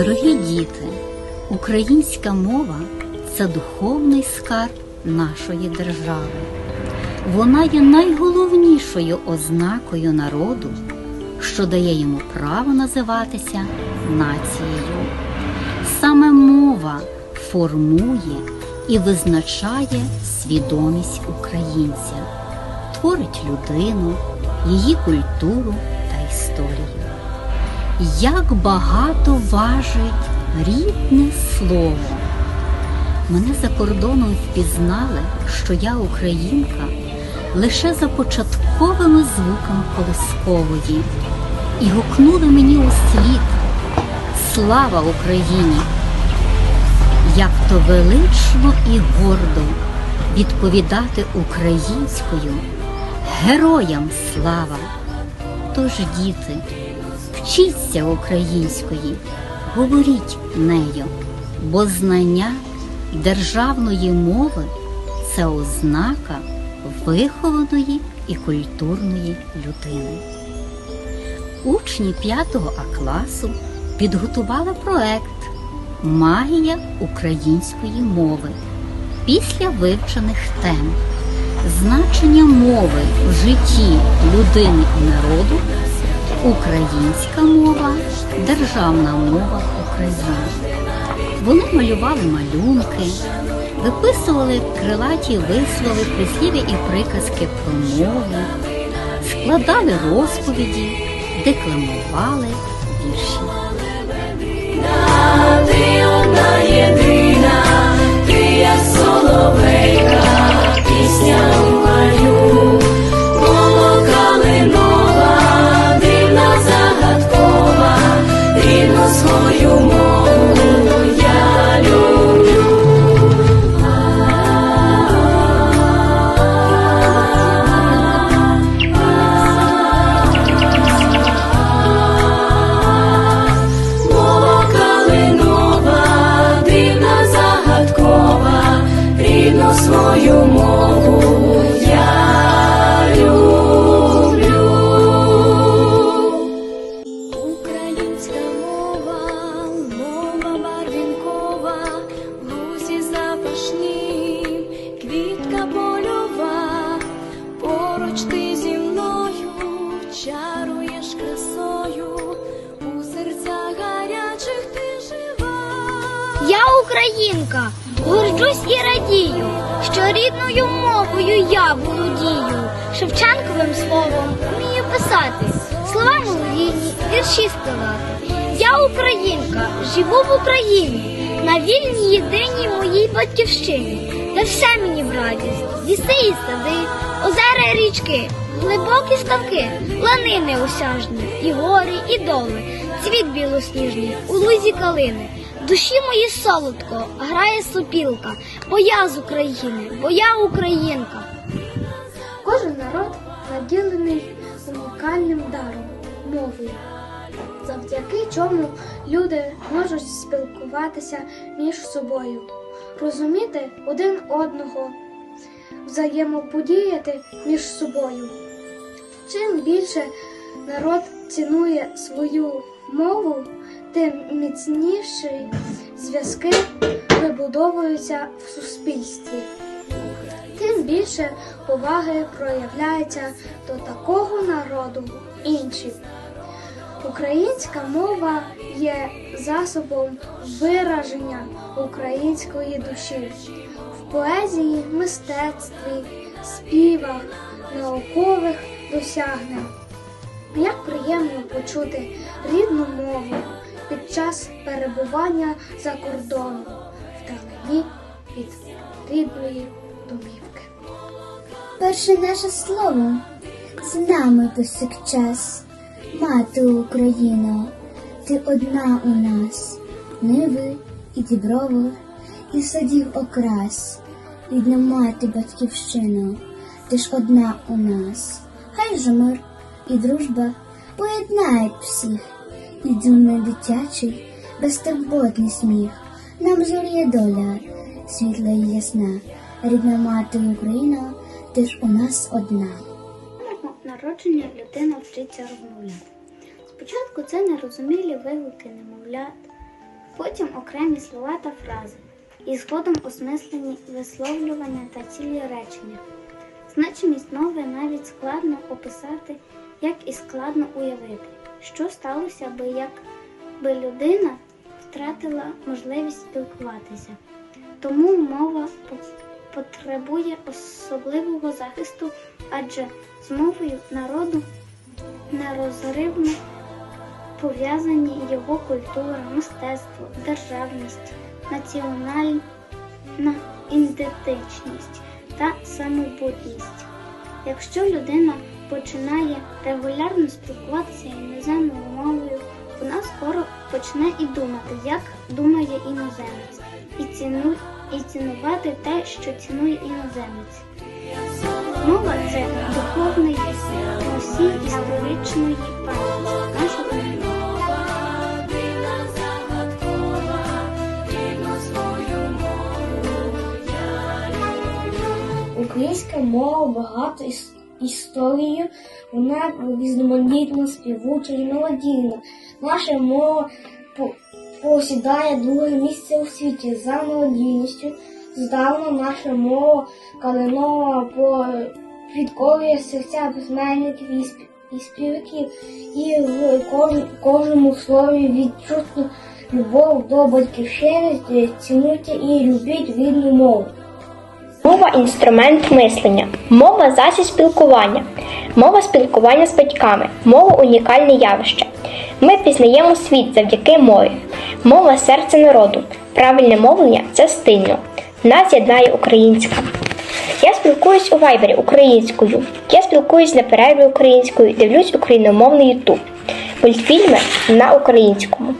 Дорогі діти, українська мова це духовний скарб нашої держави. Вона є найголовнішою ознакою народу, що дає йому право називатися нацією. Саме мова формує і визначає свідомість українця, творить людину, її культуру та історію. Як багато важить рідне слово. Мене за кордоном впізнали, що я українка лише за початковими звуками колискової і гукнули мені у слід Слава Україні! Як то велично і гордо відповідати українською героям слава! Тож, діти, вчіться української, говоріть нею, бо знання державної мови це ознака вихованої і культурної людини. Учні 5 А класу підготували проект Магія української мови після вивчених тем значення мови в житті людини і народу, українська мова, державна мова України. Вони малювали малюнки, виписували крилаті вислови, прислів'я і приказки про мову, складали розповіді, декламували вірші. Ти одна єдина, ти як соловейка, рідну свою українка, горджусь і радію, що рідною мовою я володію, Шевченковим словом вмію писати, слова молодійні, вірші складати. Я українка, живу в Україні, на вільній єдиній моїй батьківщині, де все мені в радість, ліси і сади, озера і річки, глибокі ставки, лани неосяжні, і гори, і доли, цвіт білосніжний, у лузі калини. Душі мої солодко грає сопілка, бо я з України, бо я українка. Кожен народ наділений унікальним даром мовою, завдяки чому люди можуть спілкуватися між собою, розуміти один одного, взаємоподіяти між собою. Чим більше народ цінує свою мову, тим міцніші зв'язки вибудовуються в суспільстві тим більше поваги проявляється до такого народу іншим. Українська мова є засобом вираження української душі в поезії, мистецтві, співах, наукових досягнень. Як приємно почути рідну мову під час перебування за кордоном вдалині від рідної домівки. Перше наше слово з нами повсякчас. Мати Україно, ти одна у нас, ниви і діброви, і садів окрас, рідна мати батьківщино, ти ж одна у нас. Хай же мир і дружба поєднають всіх, і думний дитячий, безтурботний сміх. Нам зоріє доля, світла і ясна, рідна мати Україна, ти ж у нас одна. народження людина вчиться розмовляти. Спочатку це нерозумілі вигуки немовлят, потім окремі слова та фрази, і згодом осмислені висловлювання та цілі речення. Значимість мови навіть складно описати, як і складно уявити, що сталося би, якби людина втратила можливість спілкуватися. Тому мова потребує особливого захисту, адже з мовою народу нерозривно пов'язані його культура, мистецтво, державність, національна ідентичність та самобутність. Якщо людина починає регулярно спілкуватися іноземною мовою, вона скоро почне і думати, як думає іноземець, і, ціну, і цінувати те, що цінує іноземець. Мова це духовний носій історичної пам'яті нашого. Українська мова багато іс- історією, вона різноманітна, співуча і мелодійна. Наша мова посідає друге місце у світі за мелодійністю. Здавна наша мова коренова по підкорює серця письменників і спів- і співаків, і в кож- кожному слові відчутно любов до батьківщини, цінуйте і любіть рідну мову. Мова інструмент мислення, мова засіб спілкування, мова спілкування з батьками, мова унікальне явище. Ми пізнаємо світ завдяки мові. Мова серце народу. Правильне мовлення це стильно. Нас єднає українська. Я спілкуюсь у вайбері українською. Я спілкуюсь на перерві українською, дивлюсь україномовний ютуб. Мультфільми на українському.